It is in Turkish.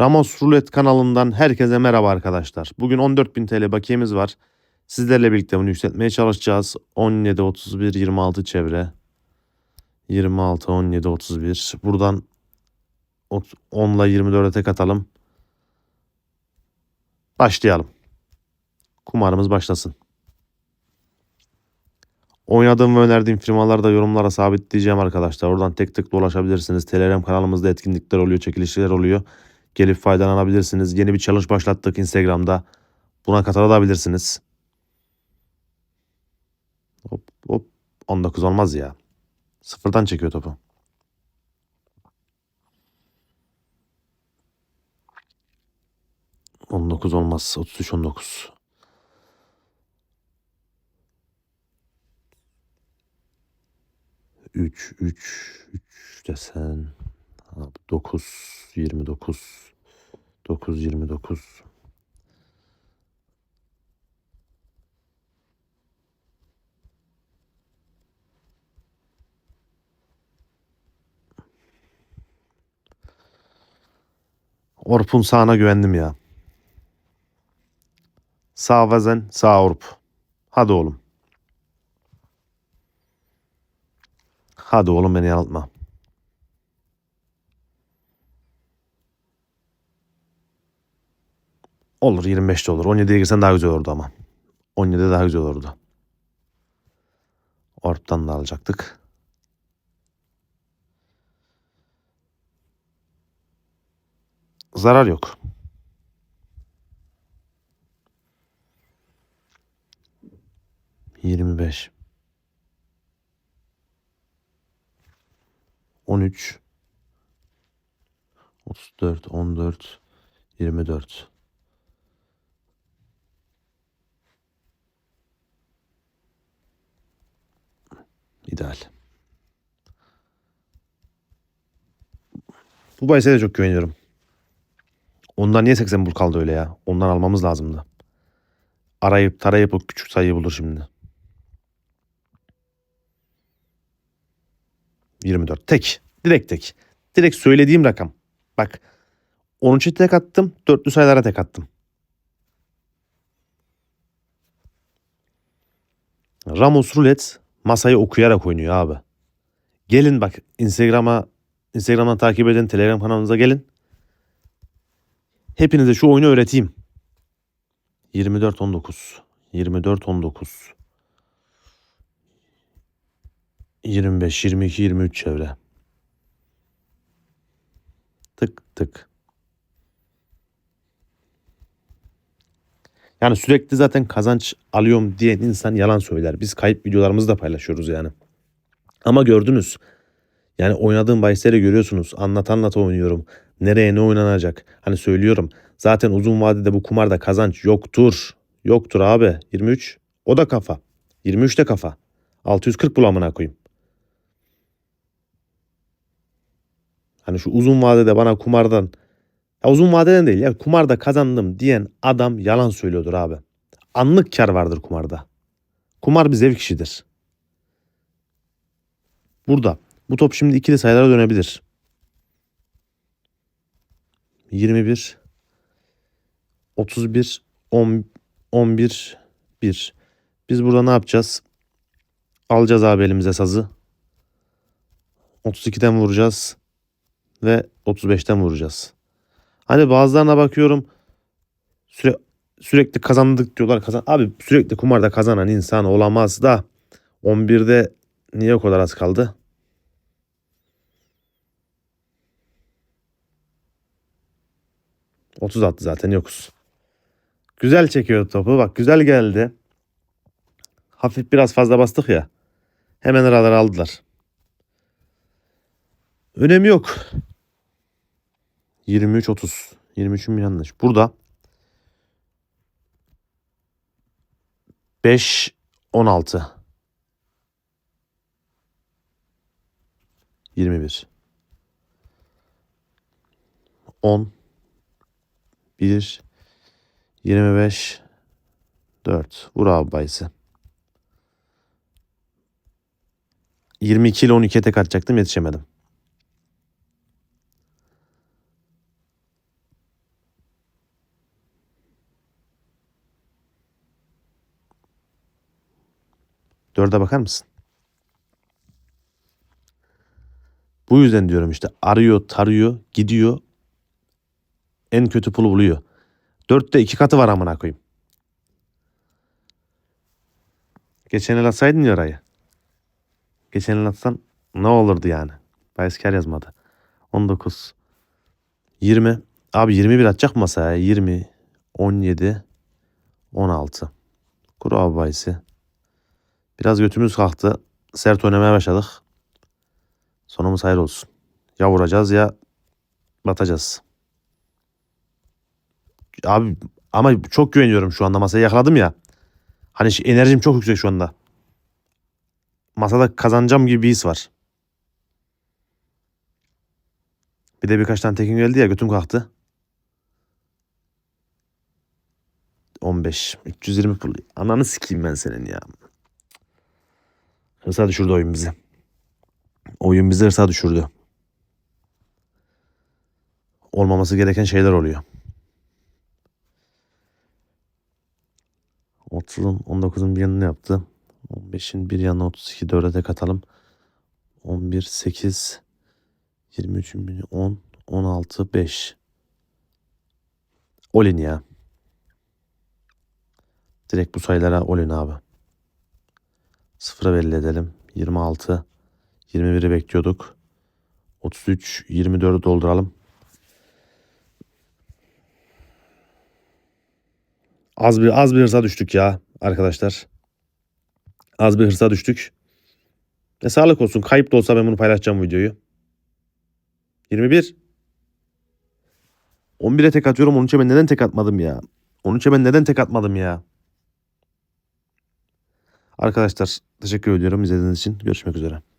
Ramos Rulet kanalından herkese merhaba arkadaşlar. Bugün 14.000 TL bakiyemiz var. Sizlerle birlikte bunu yükseltmeye çalışacağız. 17 31 26 çevre. 26 17 31. Buradan 10 ile 24'e tek atalım. Başlayalım. Kumarımız başlasın. Oynadığım ve önerdiğim firmaları da yorumlara sabitleyeceğim arkadaşlar. Oradan tek tık ulaşabilirsiniz. Telegram kanalımızda etkinlikler oluyor, çekilişler oluyor. Gelip faydalanabilirsiniz. Yeni bir challenge başlattık Instagram'da. Buna katılabilirsiniz. Hop hop. 19 olmaz ya. Sıfırdan çekiyor topu. On dokuz olmaz. Otuz üç on dokuz. Üç, üç, üç desen. Abi dokuz, yirmi dokuz. Dokuz, yirmi dokuz. Orp'un sağına güvendim ya. Sağ Vazen, sağ Orp. Hadi oğlum. Hadi oğlum beni yanıltma. Olur 25 de olur. 17'ye girsen daha güzel olurdu ama. 17 daha güzel olurdu. Orp'tan da alacaktık. Zarar yok. Yirmi beş. On üç. Otuz dört, on dört, yirmi dört. İdeal. Bu bahise de çok güveniyorum. Ondan niye 80 bul kaldı öyle ya? Ondan almamız lazımdı. Arayıp tarayıp o küçük sayıyı bulur şimdi. 24. Tek. Direkt tek. Direkt söylediğim rakam. Bak. 13'e tek attım. Dörtlü sayılara tek attım. Ramos Rulet masayı okuyarak oynuyor abi. Gelin bak Instagram'a Instagram'dan takip edin. Telegram kanalımıza gelin. Hepinize şu oyunu öğreteyim. 24 19 24 19 25 22 23 çevre. Tık tık. Yani sürekli zaten kazanç alıyorum diyen insan yalan söyler. Biz kayıp videolarımızı da paylaşıyoruz yani. Ama gördünüz. Yani oynadığım bahisleri görüyorsunuz. Anlat anlat oynuyorum. Nereye ne oynanacak? Hani söylüyorum. Zaten uzun vadede bu kumarda kazanç yoktur. Yoktur abi. 23. O da kafa. 23 de kafa. 640 bulamına koyayım. Hani şu uzun vadede bana kumardan ya uzun vadeden değil ya kumarda kazandım diyen adam yalan söylüyordur abi. Anlık kar vardır kumarda. Kumar bir zevk işidir. Burada bu top şimdi ikili sayılara dönebilir. 21 31 10 11 1. Biz burada ne yapacağız? Alacağız abi elimize sazı. 32'den vuracağız ve 35'ten vuracağız. Hani bazılarına bakıyorum süre, sürekli kazandık diyorlar. Kazan abi sürekli kumarda kazanan insan olamaz da 11'de niye o kadar az kaldı? Otuz attı zaten yokuz. Güzel çekiyor topu. Bak güzel geldi. Hafif biraz fazla bastık ya. Hemen araları aldılar. Önemi yok. 23-30. 23'üm yanlış. Burada 5 16 21 10 1 25 4 Vur abi bayısı. 22 ile 12'ye tek atacaktım yetişemedim. Dörde bakar mısın? Bu yüzden diyorum işte arıyor, tarıyor, gidiyor. En kötü pulu buluyor. Dörtte iki katı var amına koyayım. Geçen el atsaydın ya orayı. Geçen el atsan ne olurdu yani? Bayis kar yazmadı. 19. 20. Abi 21 atacak masaya? 20. 17. 16. Kuru abi bayisi. Biraz götümüz kalktı. Sert oynamaya başladık. Sonumuz hayır olsun. Ya vuracağız ya batacağız. Abi ama çok güveniyorum şu anda masayı yakaladım ya. Hani şey- enerjim çok yüksek şu anda. Masada kazanacağım gibi bir his var. Bir de birkaç tane tekin geldi ya götüm kalktı. 15. 320 pul. Ananı sikeyim ben senin ya. Hırsa düşürdü oyun bizi. Oyun bizi hırsa düşürdü. Olmaması gereken şeyler oluyor. 30'un 19'un bir yanını yaptı. 15'in bir yanına 32 4'e de katalım. 11 8 23'ün biri 10 16 5 Olin ya. Direkt bu sayılara Olin abi. Sıfıra belli edelim. 26 21'i bekliyorduk. 33 24'ü dolduralım. Az bir az bir hırsa düştük ya arkadaşlar. Az bir hırsa düştük. E sağlık olsun. Kayıp da olsa ben bunu paylaşacağım videoyu. 21. 11'e tek atıyorum. 13'e ben neden tek atmadım ya? 13'e ben neden tek atmadım ya? Arkadaşlar teşekkür ediyorum izlediğiniz için. Görüşmek üzere.